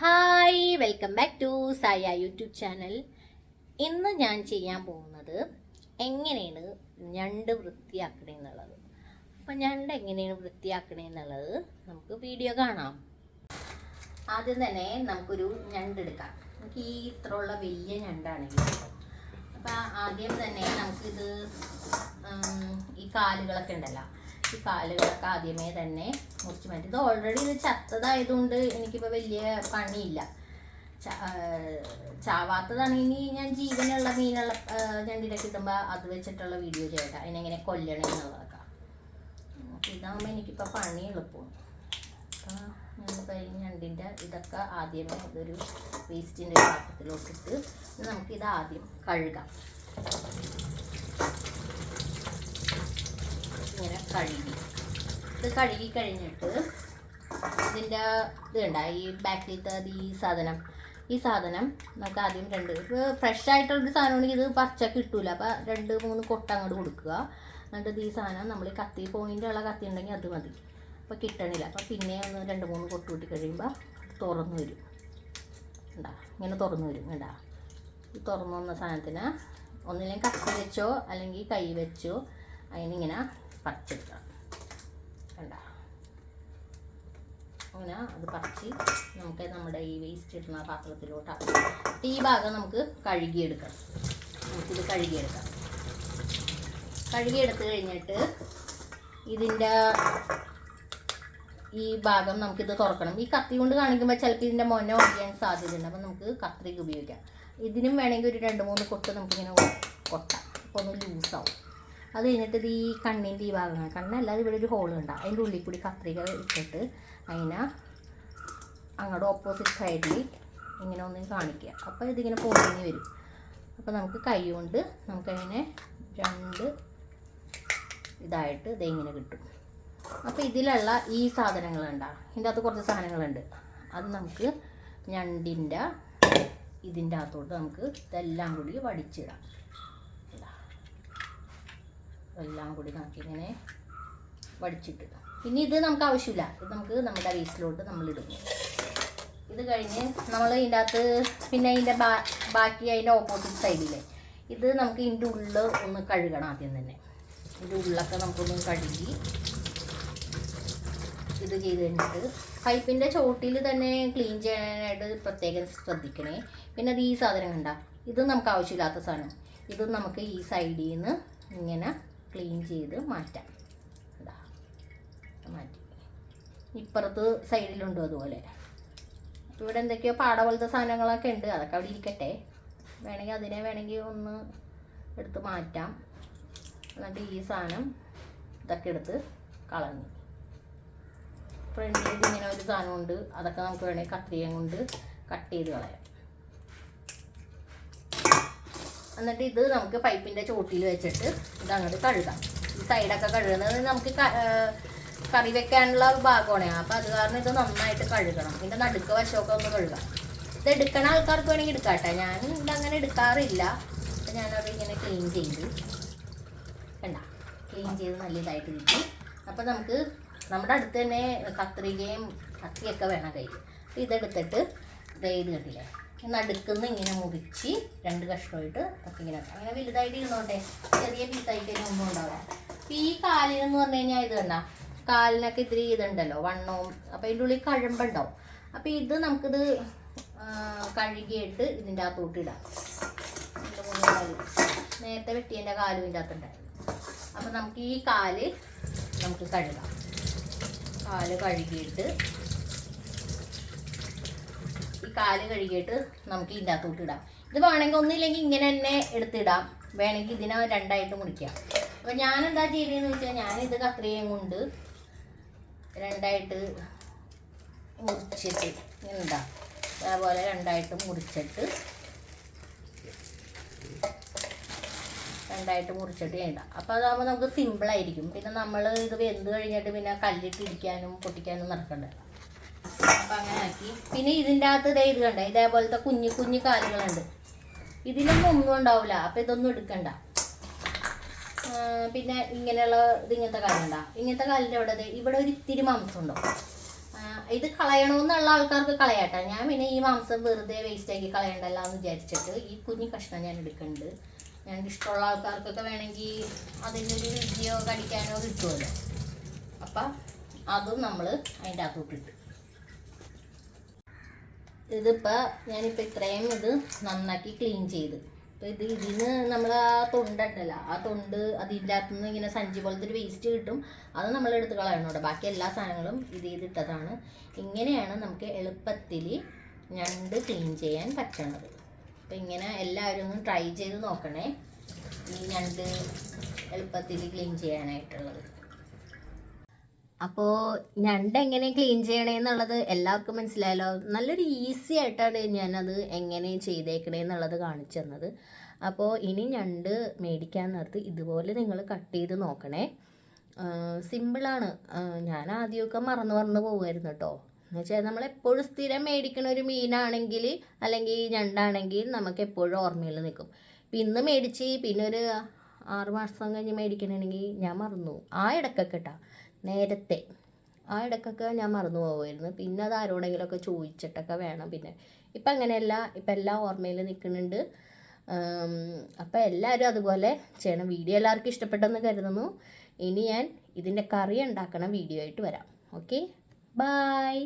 Hi welcome back to Saya YouTube channel. ഇന്ന് ഞാൻ ചെയ്യാൻ പോകുന്നത് എങ്ങനെയാണ് ഞണ്ട് വൃത്തിയാക്കണേന്നുള്ളത് അപ്പം ഞണ്ട് എങ്ങനെയാണ് വൃത്തിയാക്കണേന്നുള്ളത് നമുക്ക് വീഡിയോ കാണാം. ആദ്യം തന്നെ നമുക്കൊരു ഞണ്ട് എടുക്കാം. നമുക്ക് ഈ ഇത്രയുള്ള വലിയ ഞണ്ടാണെങ്കിൽ അപ്പം ആദ്യം തന്നെ നമുക്കിത് ഈ കാലുകളൊക്കെ ഉണ്ടല്ലോ. ഈ കാലുകളൊക്കെ ആദ്യമേ തന്നെ മുറിച്ച് മാറ്റി. ഇത് ഓൾറെഡി ഇത് ചത്തതായതുകൊണ്ട് എനിക്കിപ്പോൾ വലിയ പണിയില്ല. ചാവാത്തതാണ്. ഇനി ഞാൻ ജീവനുള്ള മീനുള്ള ഞണ്ടിടെ കിട്ടുമ്പോൾ അത് വെച്ചിട്ടുള്ള വീഡിയോ ചെയ്യട്ടെ. അതിനെങ്ങനെ കൊല്ലണം എന്നുള്ളതൊക്കെ. ഇതാകുമ്പോൾ എനിക്കിപ്പോൾ പണി എളുപ്പമാണ് അപ്പം ഞണ്ടിന്റെ ഇതൊക്കെ ആദ്യമേ ഇതൊരു വേസ്റ്റിന്റെ പാത്രത്തിലോട്ടിട്ട് നമുക്കിത് ആദ്യം കഴുകാം. ഇങ്ങനെ കഴുകി. ഇത് കഴുകി കഴിഞ്ഞിട്ട് ഇതിന്റെ ഇത് ഈ ബാക്കിലത്തെ ഈ സാധനം ഈ സാധനം നമുക്ക് ആദ്യം രണ്ട് ഫ്രഷ് ആയിട്ടുള്ളൊരു സാധനമാണെങ്കിൽ ഇത് പച്ച കിട്ടൂല. അപ്പോൾ രണ്ട് മൂന്ന് കൊട്ട അങ്ങോട്ട് കൊടുക്കുക. എന്നിട്ട് ഈ സാധനം നമ്മൾ കത്തി പോയിന്റ് ഉള്ള കത്തി ഉണ്ടെങ്കിൽ അത് മതി. അപ്പോൾ കിട്ടണില്ല. അപ്പോൾ പിന്നെ ഒന്ന് രണ്ട് മൂന്ന് കൊട്ട് കൂട്ടി കഴിയുമ്പോൾ തുറന്നു വരും. ഉണ്ടാ ഇങ്ങനെ തുറന്നു വരും. ഉണ്ടാ ഈ തുറന്നു വന്ന സാധനത്തിന് ഒന്നില്ലെങ്കിൽ കത്തി വെച്ചോ അല്ലെങ്കിൽ കൈ വെച്ചോ അതിനിങ്ങനെ പറിച്ചെടുക്കണം കണ്ട? അങ്ങനെ അത് പറിച്ച് നമുക്ക് നമ്മുടെ ഈ വേസ്റ്റ് ഇടുന്ന പാത്രത്തിലോട്ട് ആക്കാം ഈ ഭാഗം നമുക്ക് കഴുകിയെടുക്കണം നമുക്കിത് കഴുകിയെടുക്കാം. കഴുകിയെടുത്ത് കഴിഞ്ഞിട്ട് ഇതിന്റെ ഈ ഭാഗം നമുക്കിത് തുറക്കണം. ഈ കത്തി കൊണ്ട് കാണിക്കുമ്പോൾ ചിലപ്പോൾ ഇതിന്റെ മൊന ഒടിയാൻ സാധ്യതയുണ്ട്. അപ്പം നമുക്ക് കത്രിക ഉപയോഗിക്കാം. ഇതിനും വേണമെങ്കിൽ ഒരു രണ്ട് മൂന്ന് കൊട്ട് നമുക്കിങ്ങനെ കൊട്ടാം. അപ്പോൾ ഒന്ന് ലൂസാവും അത് കഴിഞ്ഞിട്ട് ഇത് ഈ കണ്ണിന്റെ ഈ ഭാഗങ്ങൾ കണ്ണല്ലാതെ ഇവിടെ ഒരു ഹോൾ ഉണ്ട്. അതിന്റെ ഉള്ളിൽ കൂടി കത്രിക ഇട്ടിട്ട് അതിനെ അങ്ങോട്ട് ഓപ്പോസിറ്റ് സൈഡിൽ ഇങ്ങനെ ഒന്ന് കാണിക്കുക. അപ്പോൾ ഇതിങ്ങനെ പൊങ്ങി വരും. അപ്പോൾ നമുക്ക് കൈ കൊണ്ട് നമുക്കതിനെ രണ്ട് ഇതായിട്ട് ഇതെങ്ങനെ കിട്ടും. അപ്പോൾ ഇതിലുള്ള ഈ സാധനങ്ങളുണ്ടാ ഇതിന്റെ അകത്ത് കുറച്ച് സാധനങ്ങളുണ്ട്. അത് നമുക്ക് ഞണ്ടിന്റെ ഇതിന്റെ അകത്തോട്ട് നമുക്ക് ഇതെല്ലാം കൂടി വടിച്ചിടാം. എല്ലാം കൂടി നമുക്ക് ഇങ്ങനെ വടിച്ചിട്ട്. ഇനി ഇത് നമുക്ക് ആവശ്യമില്ല. ഇത് നമുക്ക് നമ്മുടെ വേസ്റ്റിലോട്ട് നമ്മൾ ഇടുന്നു ഇത് കഴിഞ്ഞ് നമ്മൾ ഇതിന്റെ അകത്ത് പിന്നെ അതിന്റെ ബാ ബാക്കി അതിന്റെ ഓപ്പോസിറ്റ് സൈഡിലെ ഇത് നമുക്ക് ഇതിന്റെ ഉള്ളിൽ ഒന്ന് കഴുകണം ആദ്യം തന്നെ. ഇതിന്റെ ഉള്ളൊക്കെ നമുക്കൊന്ന് കഴുകി ഇത് ചെയ്ത് കഴിഞ്ഞിട്ട് പൈപ്പിന്റെ ചോട്ടിൽ തന്നെ ക്ലീൻ ചെയ്യാനായിട്ട് പ്രത്യേകം ശ്രദ്ധിക്കണേ. പിന്നെ അത് ഈ സാധനം കണ്ട ഇത് നമുക്ക് ആവശ്യമില്ലാത്ത സാധനം. ഇത് നമുക്ക് ഈ സൈഡിൽ നിന്ന് ഇങ്ങനെ ക്ലീൻ ചെയ്ത് മാറ്റാം. മാറ്റി. ഇപ്പുറത്ത് സൈഡിലുണ്ട് അതുപോലെ? ഇവിടെ എന്തൊക്കെയോ പാട പോലത്തെ സാധനങ്ങളൊക്കെ ഉണ്ട്. അതൊക്കെ അവിടെ ഇരിക്കട്ടെ. വേണമെങ്കിൽ അതിനെ വേണമെങ്കിൽ ഒന്ന് എടുത്ത് മാറ്റാം. എന്നിട്ട് ഈ സാധനം ഇതൊക്കെ എടുത്ത് കളഞ്ഞു. ഫ്രണ്ടിൽ ഇങ്ങനെ ഒരു സാധനമുണ്ട്. അതൊക്കെ നമുക്ക് വേണമെങ്കിൽ കത്രികയും കൊണ്ട് കട്ട് ചെയ്ത് കളയാം. എന്നിട്ട് ഇത് നമുക്ക് പൈപ്പിന്റെ ചോട്ടിൽ വെച്ചിട്ട് ഇത് അങ്ങോട്ട് കഴുകാം. ഈ സൈഡൊക്കെ കഴുകുന്നത് നമുക്ക് കറി വെക്കാനുള്ള ഭാഗമാണ്. അപ്പോൾ അത് കാരണം ഇത് നന്നായിട്ട് കഴുകണം. ഇതിന്റെ നടുക്ക് വശമൊക്കെ ഒന്ന് കഴുകാം. ഇത് എടുക്കണ ആൾക്കാർക്ക് വേണമെങ്കിൽ എടുക്കാട്ടെ. ഞാൻ ഇത് അങ്ങനെ എടുക്കാറില്ല. അപ്പം ഞാനത് ഇങ്ങനെ ക്ലീൻ ചെയ്ത് വേണ്ട ക്ലീൻ ചെയ്ത് നല്ല ഇതായിട്ട് കിട്ടി അപ്പോൾ നമുക്ക് നമ്മുടെ അടുത്ത് തന്നെ കത്രികയും കത്തിയൊക്കെ വേണം കയ്യിൽ. ഇതെടുത്തിട്ട് ഇത് കണ്ടില്ലേ? നടുക്കുന്ന് ഇങ്ങനെ മുറിച്ച് രണ്ട് കഷ്ണമായിട്ട് ഒക്കെ ഇങ്ങനെ. അങ്ങനെ വലുതായിട്ട് ഇരുന്നോട്ടെ. ചെറിയ പീസായിട്ട് ഒന്നും അപ്പം ഈ കാലിനെന്ന് പറഞ്ഞു കഴിഞ്ഞാൽ ഇത് കണ്ട കാലിനൊക്കെ ഇത്തിരി ഇതുണ്ടല്ലോ വണ്ണവും അപ്പോൾ അതിന്റെ ഉള്ളിൽ കഴമ്പുണ്ടാവും. അപ്പോൾ ഇത് നമുക്കിത് കഴുകിയിട്ട് ഇതിന്റെ അകത്തോട്ട് ഇടാം. നേരത്തെ വെട്ടിയതിന്റെ കാലും ഇതിന്റെ അകത്തുണ്ടായിരുന്നു അപ്പം നമുക്ക് ഈ കാൽ നമുക്ക് കഴുകാം. കാൽ കഴുകിയിട്ട് കാൽ കഴുകിയിട്ട് നമുക്ക് ഇതിന്റെ അകത്തോട്ട് ഇടാം. ഇത് വേണമെങ്കിൽ ഒന്നില്ലെങ്കിൽ ഇങ്ങനെ തന്നെ എടുത്തിടാം വേണമെങ്കിൽ ഇതിനെ രണ്ടായിട്ട് മുറിക്കാം. അപ്പോൾ ഞാൻ എന്താ ചെയ്തതെന്ന് വെച്ചാൽ ഞാനിത് കത്രികയും കൊണ്ട് രണ്ടായിട്ട് മുറിച്ചിട്ട് ഉണ്ടാ അതേപോലെ രണ്ടായിട്ട് മുറിച്ചിട്ട് രണ്ടായിട്ട് മുറിച്ചിട്ട് ഇടാം. അപ്പോൾ അതാകുമ്പോൾ നമുക്ക് സിമ്പിളായിരിക്കും പിന്നെ നമ്മൾ ഇത് വെന്ത് കഴിഞ്ഞിട്ട് പിന്നെ കല്ലിട്ട് ഇടിക്കാനും പൊട്ടിക്കാനും നടക്കണ്ട? അപ്പം ആക്കി പിന്നെ ഇതിന്റെ അകത്ത് ഇതേ ഇത് കണ്ട? ഇതേപോലത്തെ കുഞ്ഞു കുഞ്ഞു കാലുകളുണ്ട്. ഇതിലൊന്നും ഒന്നും ഉണ്ടാവില്ല അപ്പം ഇതൊന്നും എടുക്കണ്ട. പിന്നെ ഇങ്ങനെയുള്ള ഇത് ഇങ്ങനത്തെ കാലുണ്ടാ? ഇങ്ങനത്തെ കാലിന്റെ അവിടെ ഇവിടെ ഒരു ഇത്തിരി മാംസം ഉണ്ടോ ഇത് കളയണമെന്നുള്ള ആൾക്കാർക്ക് കളയാട്ടോ. ഞാൻ പിന്നെ ഈ മാംസം വെറുതെ വേസ്റ്റ് ആക്കി കളയണ്ടല്ല എന്ന് വിചാരിച്ചിട്ട് ഈ കുഞ്ഞു കഷ്ണം ഞാൻ എടുക്കുന്നുണ്ട് ഞാൻ ഇഷ്ടമുള്ള ആൾക്കാർക്കൊക്കെ വേണമെങ്കിൽ അതിന്റെ ഒരു രുചിയോ കടിക്കാനോ കിട്ടുമല്ലോ അപ്പം അതും നമ്മൾ അതിന്റെ അകത്തോട്ടിട്ട് ഇതിപ്പോൾ ഞാനിപ്പോൾ ഇത്രയും ഇത് നന്നാക്കി ക്ലീൻ ചെയ്ത്. അപ്പോൾ ഇത് ഇതിന് നമ്മൾ ആ തൊണ്ടുണ്ടല്ലോ ആ തൊണ്ട് അതില്ലാത്ത ഇങ്ങനെ സഞ്ചി പോലത്തെ ഒരു വേസ്റ്റ് കിട്ടും. അത് നമ്മൾ എടുത്ത് കളയണം കേട്ടോ. ബാക്കി എല്ലാ സാധനങ്ങളും ഇത് ചെയ്തിട്ടതാണ്. ഇങ്ങനെയാണ് നമുക്ക് എളുപ്പത്തിൽ ഞണ്ട് ക്ലീൻ ചെയ്യാൻ പറ്റണത്. അപ്പോൾ ഇങ്ങനെ എല്ലാവരും ഒന്ന് ട്രൈ ചെയ്ത് നോക്കണേ. ഈ ഞണ്ട് എളുപ്പത്തിൽ ക്ലീൻ ചെയ്യാനായിട്ടുള്ളത്. അപ്പോൾ ഞണ്ട് എങ്ങനെ ക്ലീൻ ചെയ്യണേന്നുള്ളത് എല്ലാവർക്കും മനസ്സിലായല്ലോ. നല്ലൊരു ഈസി ആയിട്ടാണ് ഞാനത് എങ്ങനെ ചെയ്തേക്കണേ എന്നുള്ളത് കാണിച്ചു തന്നത്. അപ്പോൾ ഇനി ഞണ്ട് മേടിക്കാൻ നേരത്ത് ഇതുപോലെ നിങ്ങൾ കട്ട് ചെയ്ത് നോക്കണേ. സിമ്പിളാണ് ഞാൻ ആദ്യമൊക്കെ മറന്നു മറന്നു പോകുമായിരുന്നു കേട്ടോ എന്ന് വെച്ചാൽ നമ്മൾ എപ്പോഴും സ്ഥിരം മേടിക്കണ ഒരു മീനാണെങ്കിൽ അല്ലെങ്കിൽ ഞണ്ടാണെങ്കിൽ നമുക്ക് എപ്പോഴും ഓർമ്മയിൽ നിൽക്കും. പിന്നെ മേടിച്ച് പിന്നെ ഒരു ആറ് മാസം കഴിഞ്ഞ് മേടിക്കണമെങ്കിൽ ഞാൻ മറന്നു. ആ ഇടക്കൊക്കെ കേട്ടോ നേരത്തെ. ആ ഇടയ്ക്കൊക്കെ ഞാൻ മറന്നു പോകുമായിരുന്നു പിന്നെ അത് ആരോടെങ്കിലുമൊക്കെ ചോദിച്ചിട്ടൊക്കെ വേണം. പിന്നെ ഇപ്പം അങ്ങനെയല്ല. ഇപ്പം എല്ലാം ഓർമ്മയിൽ നിൽക്കുന്നുണ്ട്. അപ്പം എല്ലാവരും അതുപോലെ ചെയ്യണം. വീഡിയോ എല്ലാവർക്കും ഇഷ്ടപ്പെട്ടെന്ന് കരുതുന്നു. ഇനി ഞാൻ ഇതിന്റെ കറി ഉണ്ടാക്കണ വീഡിയോ ആയിട്ട് വരാം. ഓക്കെ? ബായ്